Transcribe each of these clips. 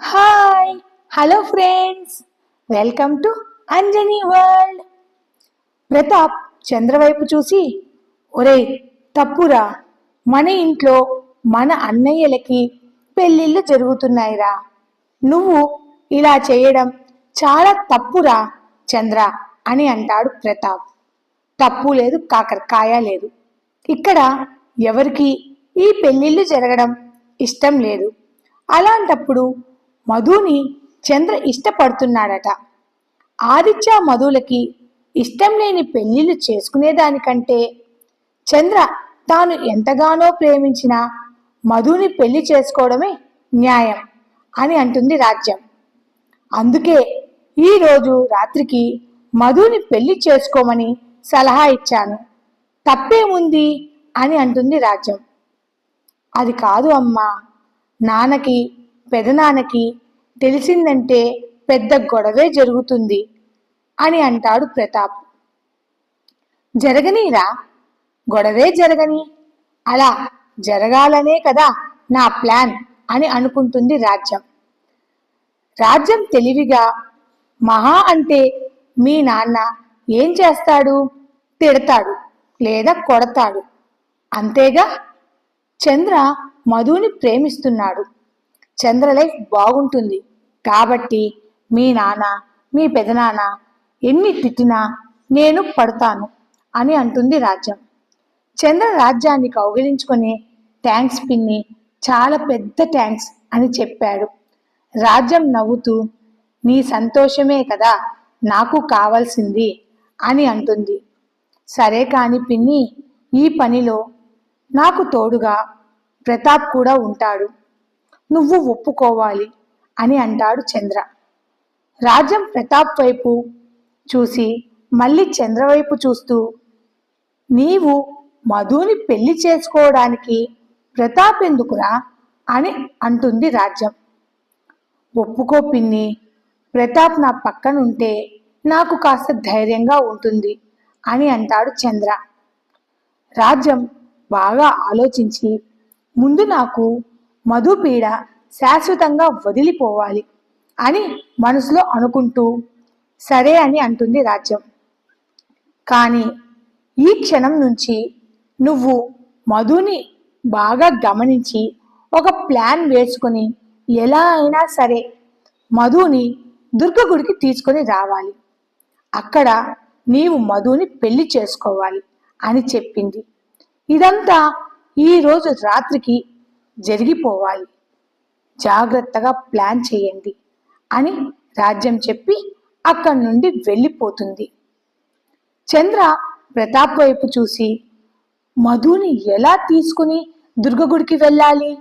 Hi hello friends welcome to Anjani world Pratap చంద్రవైపు చూసి ఒరేయ్ తప్పురా. మన ఇంట్లో మన అన్నయ్యలకి పెళ్ళిళ్ళు జరుగుతున్నాయిరా. నువ్వు ఇలా చేయడం చాలా తప్పురా చంద్ర అని అంటాడు ప్రతాప్. తప్పు లేదు కాకరకాయ లేదు. ఇక్కడ ఎవరికి ఈ పెళ్ళిళ్ళు జరగడం ఇష్టం లేదు. అలాంటప్పుడు మధుని చంద్ర ఇష్టపడుతున్నాడట. ఆదిత్య మధులకి ఇష్టం లేని పెళ్ళిళ్ళు చేసుకునేదానికంటే చంద్ర తాను ఎంతగానో ప్రేమించిన మధుని పెళ్ళి చేసుకోవడమే న్యాయం అని అంటుంది రాజ్యం. అందుకే ఈరోజు రాత్రికి మధుని పెళ్ళి చేసుకోమని సలహా ఇచ్చాను. తప్పేముంది అని అంటుంది రాజ్యం. అది కాదు అమ్మా నాన్నకి పెదనాన్నకి తెలిసిందంటే పెద్ద గొడవే జరుగుతుంది అని అంటాడు ప్రతాప్. జరగనీరా? గొడవే జరగని? అలా జరగాలనే కదా నా ప్లాన్ అని అనుకుంటుంది రాజ్యం. రాజ్యం తెలివిగా మహా అంటే మీ నాన్న ఏం చేస్తాడు? తిడతాడు లేదా కొడతాడు. అంతేగా? చంద్ర మధుని ప్రేమిస్తున్నాడు. చంద్ర లైఫ్ బాగుంటుంది. కాబట్టి మీ నాన్న మీ పెదనాన్న ఎన్ని తిట్టినా నేను పడతాను అని అంటుంది రాజ్యం. చంద్ర రాజ్యాన్ని కౌగిలించుకొని థ్యాంక్స్ పిన్ని చాలా పెద్ద థ్యాంక్స్ అని చెప్పాడు. రాజ్యం నవ్వుతూ నీ సంతోషమే కదా నాకు కావాల్సింది అని అంటుంది. సరే కాని పిన్ని ఈ పనిలో నాకు తోడుగా ప్రతాప్ కూడా ఉంటాడు. నువ్వు ఒప్పుకోవాలి అని అంటాడు చంద్ర. రాజ్యం ప్రతాప్ వైపు చూసి మళ్ళీ చంద్ర వైపు చూస్తూ నీవు మధుని పెళ్ళి చేసుకోవడానికి ప్రతాప్ ఎందుకురా అని అంటుంది రాజ్యం. ఒప్పుకో పిన్ని ప్రతాప్ నా పక్కన ఉంటే నాకు కాస్త ధైర్యంగా ఉంటుంది అని అంటాడు చంద్ర. రాజ్యం బాగా ఆలోచించి ముందు నాకు మధుపీడ శాశ్వతంగా వదిలిపోవాలి అని మనసులో అనుకుంటూ సరే అని అంటుంది రాజ్యం. కానీ ఈ క్షణం నుంచి నువ్వు మధుని బాగా గమనించి ఒక ప్లాన్ వేసుకొని ఎలా అయినా సరే మధుని దుర్గగుడికి తీసుకొని రావాలి. అక్కడ నీవు మధుని పెళ్ళి చేసుకోవాలి అని చెప్పింది. ఇదంతా ఈరోజు రాత్రికి జరిగిపోవాలి. జాగ్రత్తగా ప్లాన్ చేయండి అని రాజ్యం చెప్పి అక్కడి నుండి వెళ్ళిపోతుంది. చంద్ర ప్రతాప్ వైపు చూసి మధుని ఎలా తీసుకుని దుర్గగుడికి వెళ్ళాలి?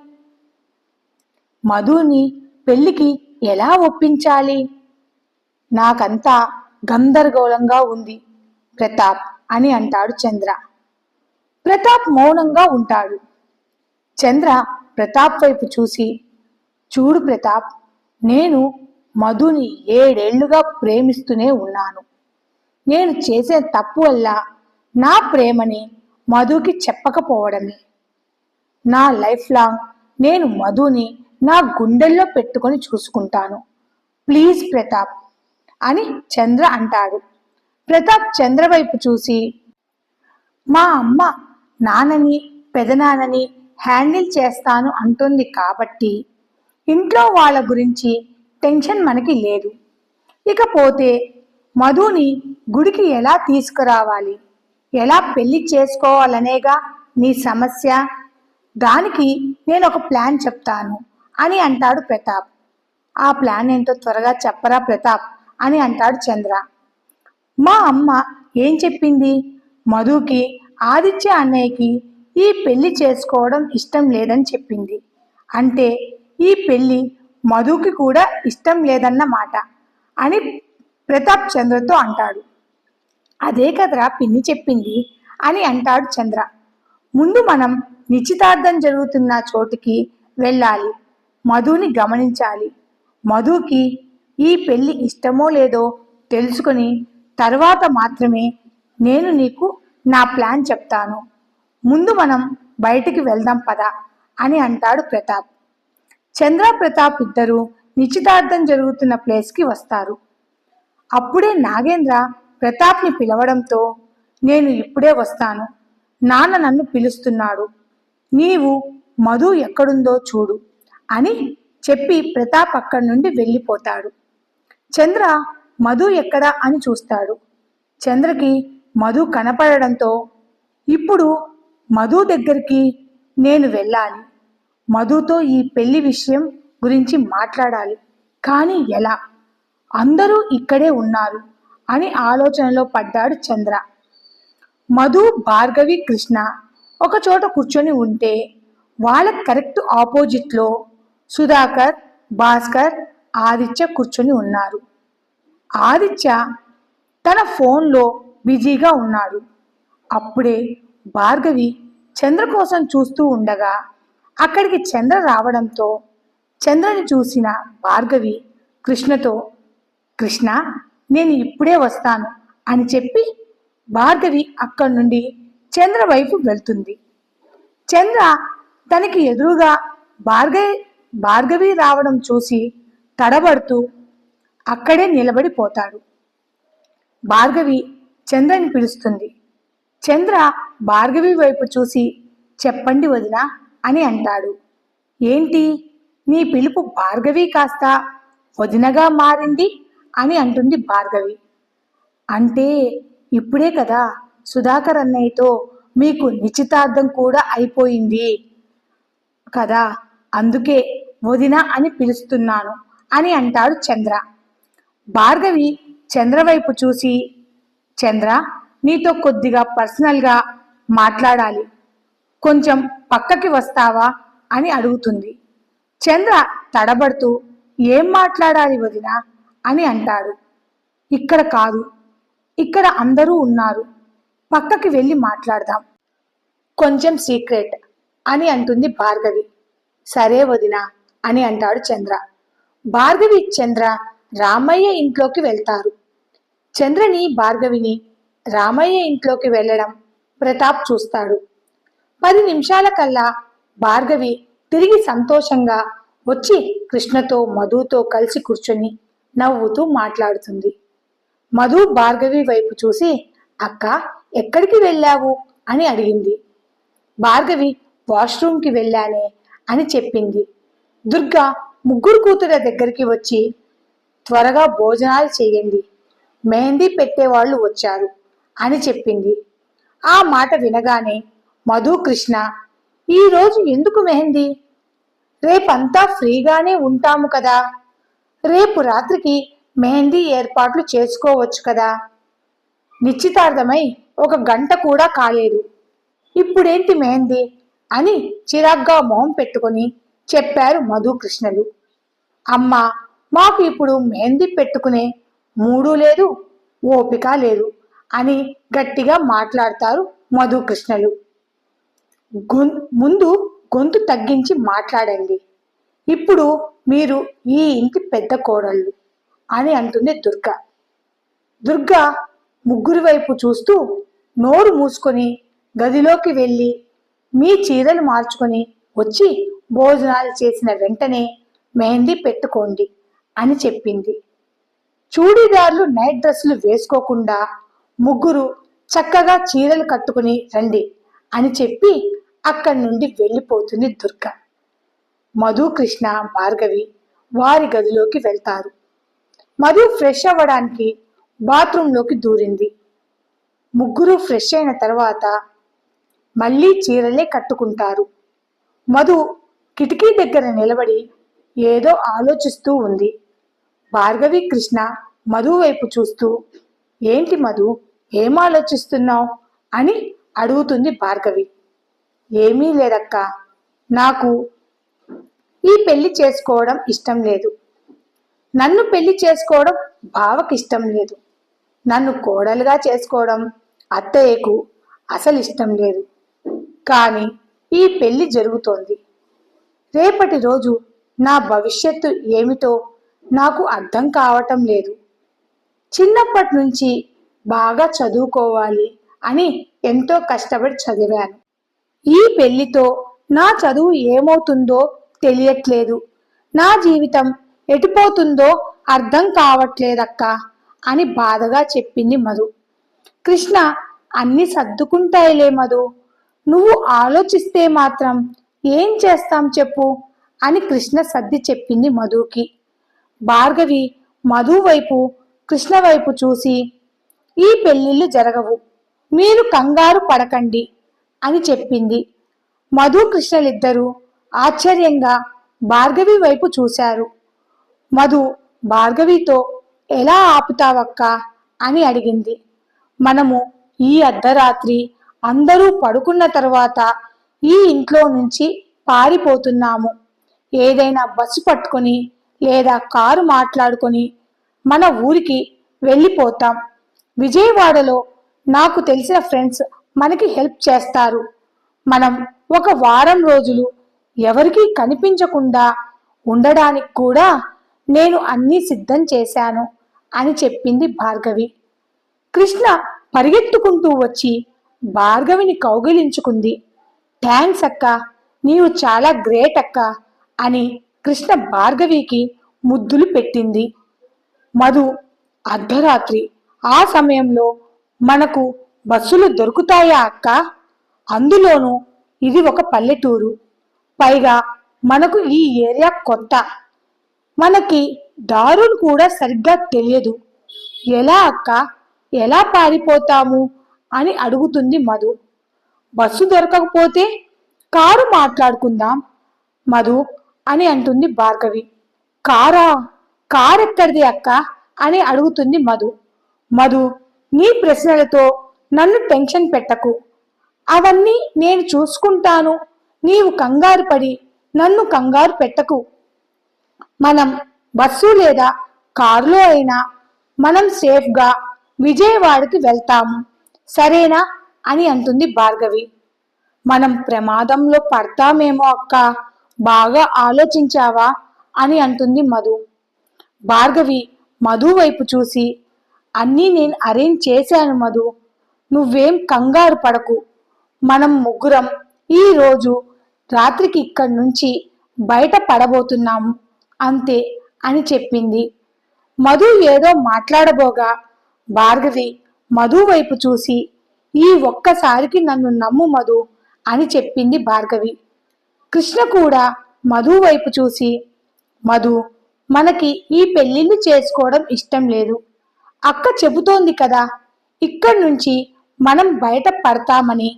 మధుని పెళ్ళికి ఎలా ఒప్పించాలి? నాకంతా గందరగోళంగా ఉంది ప్రతాప్ అని అంటాడు చంద్ర. ప్రతాప్ మౌనంగా ఉంటాడు. చంద్ర ప్రతాప్ వైపు చూసి చూడు ప్రతాప్ నేను మధుని ఏడేళ్ళుగా ప్రేమిస్తూనే ఉన్నాను. నేను చేసే తప్పు వల్ల నా ప్రేమని మధుకి చెప్పకపోవడమే. నా లైఫ్ లాంగ్ నేను మధుని నా గుండెల్లో పెట్టుకొని చూసుకుంటాను. ప్లీజ్ ప్రతాప్ అని చంద్ర అంటాడు. ప్రతాప్ చంద్ర వైపు చూసి మా అమ్మ నాన్నని పెదనాన్నని హ్యాండిల్ చేస్తాను అంటుంది కాబట్టి ఇంట్లో వాళ్ళ గురించి టెన్షన్ మనకి లేదు. ఇకపోతే మధుని గుడికి ఎలా తీసుకురావాలి? ఎలా పెళ్ళి చేసుకోవాలనేగా నీ సమస్య? దానికి నేను ఒక ప్లాన్ చెప్తాను అని అంటాడు ప్రతాప్. ఆ ప్లాన్ ఏంటో త్వరగా చెప్పరా ప్రతాప్ అని అంటాడు చంద్ర. మా అమ్మ ఏం చెప్పింది? మధుకి ఆదిత్య అన్నయ్యకి ఈ పెళ్ళి చేసుకోవడం ఇష్టం లేదని చెప్పింది. అంటే ఈ పెళ్ళి మధుకి కూడా ఇష్టం లేదన్న మాట అని ప్రతాప్ చంద్రతో అంటాడు. అదే కదరా పిన్ని చెప్పింది అని అంటాడు చంద్ర. ముందు మనం నిశ్చితార్థం జరుగుతున్న చోటుకి వెళ్ళాలి. మధుని గమనించాలి. మధుకి ఈ పెళ్ళి ఇష్టమో లేదో తెలుసుకొని తర్వాత మాత్రమే నేను నీకు నా ప్లాన్ చెప్తాను. ముందు మనం బయటికి వెళ్దాం పద అని అంటాడు ప్రతాప్. చంద్ర ప్రతాప్ ఇద్దరు నిశ్చితార్థం జరుగుతున్న ప్లేస్కి వస్తారు. అప్పుడే నాగేంద్ర ప్రతాప్ని పిలవడంతో నేను ఇప్పుడే వస్తాను. నాన్న నన్ను పిలుస్తున్నాడు. నీవు మధు ఎక్కడుందో చూడు అని చెప్పి ప్రతాప్ అక్కడి నుండి వెళ్ళిపోతాడు. చంద్ర మధు ఎక్కడా అని చూస్తాడు. చంద్రకి మధు కనపడడంతో ఇప్పుడు మధు దగ్గరికి నేను వెళ్ళాలి. మధుతో ఈ పెళ్ళి విషయం గురించి మాట్లాడాలి. కానీ ఎలా? అందరూ ఇక్కడే ఉన్నారు అని ఆలోచనలో పడ్డాడు చంద్ర. మధు భార్గవి కృష్ణ ఒక చోట కూర్చొని ఉంటే వాళ్ళ కరెక్ట్ ఆపోజిట్లో సుధాకర్ భాస్కర్ ఆదిత్య కూర్చొని ఉన్నారు. ఆదిత్య తన ఫోన్లో బిజీగా ఉన్నాడు. అప్పుడే భార్గవి చంద్ర కోసం చూస్తూ ఉండగా అక్కడికి చంద్ర రావడంతో చంద్రని చూసిన భార్గవి కృష్ణతో కృష్ణ నేను ఇప్పుడే వస్తాను అని చెప్పి భార్గవి అక్కడి నుండి చంద్ర వైపు వెళ్తుంది. చంద్ర తనకి ఎదురుగా భార్గవి భార్గవి రావడం చూసి తడబడుతూ అక్కడే నిలబడిపోతాడు భార్గవి చంద్రని పిలుస్తుంది. చంద్ర భార్గవి వైపు చూసి చెప్పండి వదినా అని అంటాడు. ఏంటి? నీ పిలుపు భార్గవి కాస్త వదినగా మారింది అని అంటుంది భార్గవి. అంటే ఇప్పుడే కదా సుధాకర్ అన్నయ్యతో మీకు నిశ్చితార్థం కూడా అయిపోయింది కదా అందుకే వదిన అని పిలుస్తున్నాను అని అంటాడు చంద్ర. భార్గవి చంద్ర వైపు చూసి చంద్ర నీతో కొద్దిగా పర్సనల్గా మాట్లాడాలి. కొంచెం పక్కకి వస్తావా అని అడుగుతుంది. చంద్ర తడబడుతూ ఏం మాట్లాడాలి వదిన? అని అంటాడు. ఇక్కడ కాదు. ఇక్కడ అందరూ ఉన్నారు. పక్కకి వెళ్ళి మాట్లాడదాం. కొంచెం సీక్రెట్ అని అంటుంది భార్గవి. సరే వదిన అని అంటాడు చంద్ర. భార్గవి చంద్ర రామయ్య ఇంట్లోకి వెళ్తారు. చంద్రని భార్గవిని రామయ్య ఇంట్లోకి వెళ్ళడం ప్రతాప్ చూస్తాడు. పది నిమిషాల కల్లా భార్గవి తిరిగి సంతోషంగా వచ్చి కృష్ణతో మధుతో కలిసి కూర్చొని నవ్వుతూ మాట్లాడుతుంది. మధు భార్గవి వైపు చూసి అక్క ఎక్కడికి వెళ్ళావు? అని అడిగింది. భార్గవి వాష్రూమ్కి వెళ్ళానే అని చెప్పింది. దుర్గా ముగ్గురు కూతుర దగ్గరికి వచ్చి త్వరగా భోజనాలు చేయండి. మెహందీ పెట్టేవాళ్ళు వచ్చారు అని చెప్పింది. ఆ మాట వినగానే మధు కృష్ణ ఈరోజు ఎందుకు మెహందీ? రేపంతా ఫ్రీగానే ఉంటాము కదా. రేపు రాత్రికి మెహందీ ఏర్పాట్లు చేసుకోవచ్చు కదా. నిశ్చితార్థమై ఒక గంట కూడా కాలేదు. ఇప్పుడేంటి మెహందీ? అని చిరాగ్గా మొహం పెట్టుకొని చెప్పారు మధుకృష్ణలు. అమ్మ అమ్మా మాకు ఇప్పుడు మెహందీ పెట్టుకునే మూడు లేదు ఓపిక లేదు. అని గట్టిగా మాట్లాడతారు మధుకృష్ణలు. గొం- ముందు గొంతు తగ్గించి మాట్లాడండి. ఇప్పుడు మీరు ఈ ఇంటి పెద్ద కోడళ్ళు అని అంటుంది దుర్గ. దుర్గ ముగ్గురు వైపు చూస్తూ నోరు మూసుకొని గదిలోకి వెళ్ళి మీ చీరలు మార్చుకొని వచ్చి భోజనాలు చేసిన వెంటనే మెహందీ పెట్టుకోండి అని చెప్పింది. చూడీదార్లు నైట్ డ్రెస్సులు వేసుకోకుండా ముగ్గురు చక్కగా చీరలు కట్టుకుని రండి అని చెప్పి అక్కడి నుండి వెళ్ళిపోతుంది దుర్గ. మధు కృష్ణ భార్గవి వారి గదిలోకి వెళ్తారు. మధు ఫ్రెష్ అవ్వడానికి బాత్రూంలోకి దూరింది. ముగ్గురు ఫ్రెష్ అయిన తర్వాత మళ్ళీ చీరలే కట్టుకుంటారు. మధు కిటికీ దగ్గర నిలబడి ఏదో ఆలోచిస్తూ ఉంది. భార్గవి కృష్ణ మధు వైపు చూస్తూ ఏంటి మధు? ఏం ఆలోచిస్తున్నావు అని అడుగుతుంది భార్గవి. ఏమీ లేదక్క. నాకు ఈ పెళ్ళి చేసుకోవడం ఇష్టం లేదు. నన్ను పెళ్ళి చేసుకోవడం బావకి ఇష్టం లేదు. నన్ను కోడలుగా చేసుకోవడం అత్తయ్యకు అసలు ఇష్టం లేదు. కానీ ఈ పెళ్ళి జరుగుతోంది. రేపటి రోజు నా భవిష్యత్తు ఏమిటో నాకు అర్థం కావటం లేదు. చిన్నప్పటి నుంచి బాగా చదువుకోవాలి అని ఎంతో కష్టపడి చదివాను. ఈ పెళ్ళితో నా చదువు ఏమవుతుందో తెలియట్లేదు. నా జీవితం ఎటుపోతుందో అర్థం కావట్లేదక్క అని బాధగా చెప్పింది మధు. కృష్ణ అన్ని సర్దుకుంటాయిలే మధు. నువ్వు ఆలోచిస్తే మాత్రం ఏం చేస్తాం చెప్పు అని కృష్ణ సర్ది చెప్పింది మధుకి. భార్గవి మధు వైపు కృష్ణ వైపు చూసి ఈ పెళ్ళిళ్ళు జరగవు. మీరు కంగారు పడకండి అని చెప్పింది. మధు కృష్ణలిద్దరూ ఆశ్చర్యంగా భార్గవి వైపు చూశారు. మధు భార్గవితో ఎలా ఆపుతావక్క? అని అడిగింది. మనము ఈ అర్ధరాత్రి అందరూ పడుకున్న తర్వాత ఈ ఇంట్లో నుంచి పారిపోతున్నాము. ఏదైనా బస్సు పట్టుకొని లేదా కారు మాట్లాడుకొని మన ఊరికి వెళ్ళిపోతాం. విజయవాడలో నాకు తెలిసిన ఫ్రెండ్స్ మనకి హెల్ప్ చేస్తారు. మనం ఒక వారం రోజులు ఎవరికీ కనిపించకుండా ఉండడానికి కూడా నేను అన్నీ సిద్ధం చేశాను అని చెప్పింది భార్గవి. కృష్ణ పరిగెత్తుకుంటూ వచ్చి భార్గవిని కౌగిలించుకుంది. థ్యాంక్స్ అక్క నీవు చాలా గ్రేట్ అక్క అని కృష్ణ భార్గవికి ముద్దులు పెట్టింది. మధు అర్ధరాత్రి ఆ సమయంలో మనకు బస్సులు దొరుకుతాయా అక్క? అందులోనూ ఇది ఒక పల్లెటూరు. పైగా మనకు ఈ ఏరియా కొత్త. మనకి దారులు కూడా సరిగ్గా తెలియదు. ఎలా అక్క? ఎలా పారిపోతాము? అని అడుగుతుంది మధు. బస్సు దొరకకపోతే కారు మాట్లాడుకుందాం మధు అని అంటుంది భార్గవి. కారా? కారు ఎక్కడిది అక్క? అని అడుగుతుంది మధు. మధు నీ ప్రశ్నలతో నన్ను టెన్షన్ పెట్టకు. అవన్నీ నేను చూసుకుంటాను. నీవు కంగారు పడి నన్ను కంగారు పెట్టకు. మనం బస్సు లేదా కారులో అయినా మనం సేఫ్గా విజయవాడకి వెళ్తాము. సరేనా అని అంటుంది భార్గవి. మనం ప్రమాదంలో పడతామేమో అక్క. బాగా ఆలోచించావా అని అంటుంది మధు. భార్గవి మధు వైపు చూసి అన్నీ నేను అరేంజ్ చేశాను మధు. నువ్వేం కంగారు పడకు. మనం ముగ్గురం ఈరోజు రాత్రికి ఇక్కడి నుంచి బయట పడబోతున్నాము అంతే అని చెప్పింది. మధు ఏదో మాట్లాడబోగా. భార్గవి మధు వైపు చూసి ఈ ఒక్కసారికి నన్ను నమ్ము మధు అని చెప్పింది భార్గవి. కృష్ణ కూడా మధు వైపు చూసి మధు మనకి ఈ పెళ్ళిళ్ళు చేసుకోవడం ఇష్టం లేదు. అక్క చెబుతోంది కదా ఇక్కడి నుంచి మనం బయట పడతామని.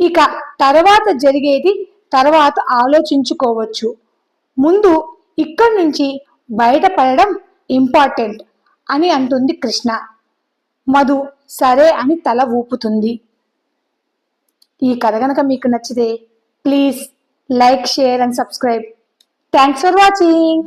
ఇక తర్వాత జరిగేది తర్వాత ఆలోచించుకోవచ్చు. ముందు ఇక్కడి నుంచి బయటపడడం ఇంపార్టెంట్ అని అంటుంది కృష్ణ. మధు సరే అని తల ఊపుతుంది. ఈ కథ కనుక మీకు నచ్చితే please like share and subscribe. Thanks for watching.